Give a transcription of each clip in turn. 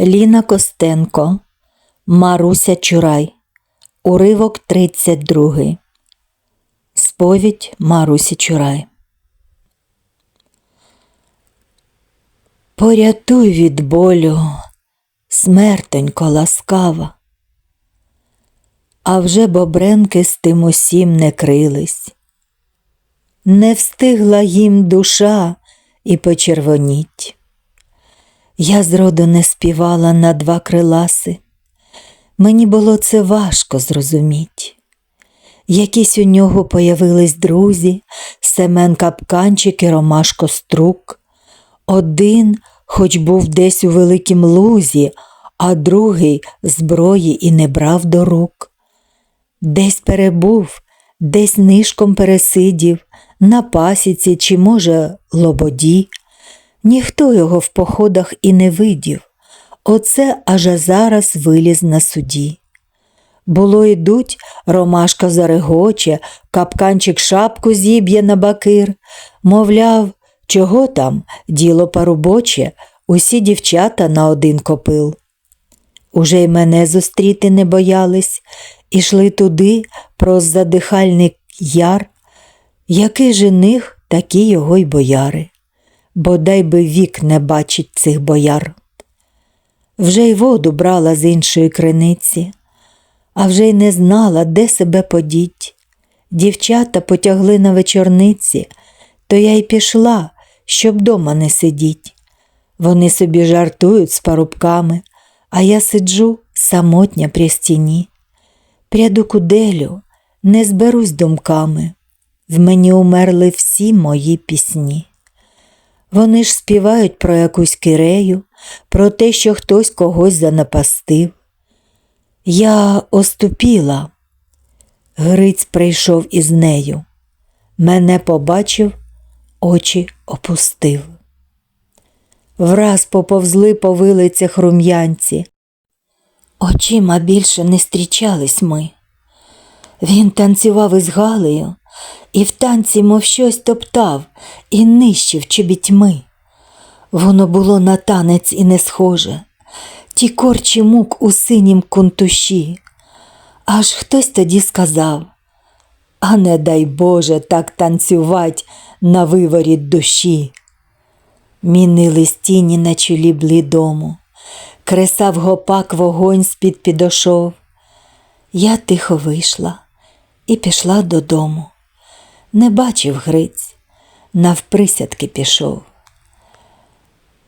Ліна Костенко, Маруся Чурай, уривок 32. Сповідь Марусі Чурай. Порятуй від болю, смертонько ласкава. А вже бобренки з тим усім не крились. Не встигла їм душа і почервоніть. Я зроду не співала на два криласи. Мені було це важко зрозуміть. Якісь у нього появились друзі, Семен Капканчик і Ромашко Струк. Один, хоч був десь у великім лузі, а другий зброї і не брав до рук. Десь перебув, десь нишком пересидів, на пасіці чи, може, лободі. Ніхто його в походах і не видів. Оце аж зараз виліз на суді. Було йдуть, ромашка зарегоче, капканчик шапку зіб'є на бакир, мовляв, чого там, діло парубоче, усі дівчата на один копил. Уже й мене зустріти не боялись, ішли туди, проз задихальний яр. Який жених, такі його й бояри бодай би вік не бачить цих бояр. Вже й воду брала з іншої криниці, а вже й не знала, де себе подіть. Дівчата потягли на вечорниці, то я й пішла, щоб дома не сидіть. Вони собі жартують з парубками, а я сиджу самотня при стіні. Пряду куделю, не зберусь думками. В мені умерли всі мої пісні. Вони ж співають про якусь кирею, про те, що хтось когось занапастив. Я оступіла. Гриць прийшов із нею. Мене побачив, очі опустив. Враз поповзли по вилицях рум'янці. Очима більше не зустрічались ми. Він танцював із Галею, і в танці, мов щось топтав, і нищив чобітьми. Воно було на танець і не схоже, ті корчі мук у синім кунтуші. Аж хтось тоді сказав, а не дай Боже так танцювать на виворіт душі. Мінились тіні на чолі блідому, кресав гопак вогонь з-під підошов. Я тихо вийшла і пішла додому. Не бачив Гриць, навприсядки пішов.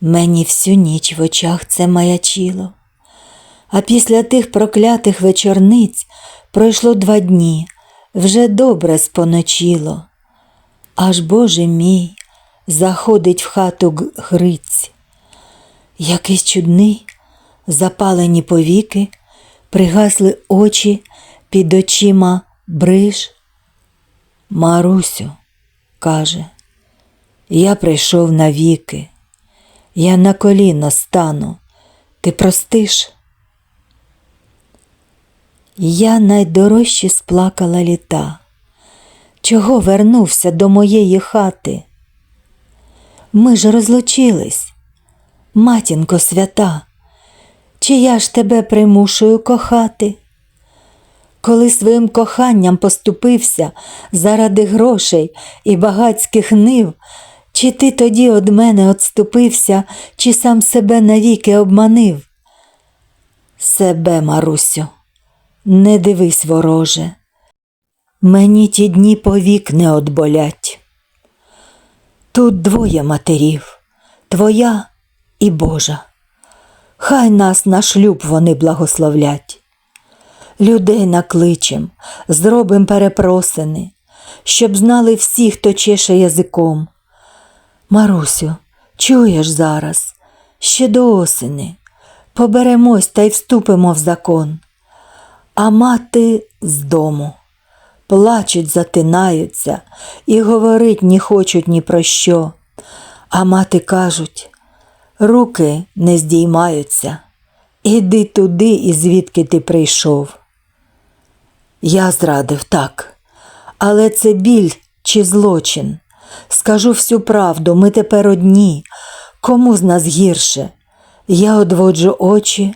Мені всю ніч в очах це маячило, а після тих проклятих вечорниць пройшло два дні, вже добре споночило. Аж Боже мій, заходить в хату Гриць. Якийсь чудний, запалені повіки, пригасли очі під очима бриж. Марусю, каже, я прийшов навіки, я на коліно стану, ти простиш? Я найдорожче сплакала літа, чого вернувся до моєї хати? Ми ж розлучились, матінко свята, чи я ж тебе примушую кохати? Коли своїм коханням поступився заради грошей і багацьких нив, чи ти тоді од мене отступився, чи сам себе навіки обманив? Себе, Марусю, не дивись, вороже, мені ті дні повік не одболять. Тут двоє матерів, твоя і Божа. Хай нас на шлюб вони благословлять людей накличем, зробим перепросини, щоб знали всі, хто чеше язиком. Марусю, чуєш зараз, ще до осени, поберемось та й вступимо в закон. А мати з дому. Плачуть, затинаються і говорить не хочуть ні про що. А мати кажуть, руки не здіймаються. Іди туди, і звідки ти прийшов. Я зрадив так, але це біль чи злочин. Скажу всю правду, ми тепер одні. Кому з нас гірше? Я одводжу очі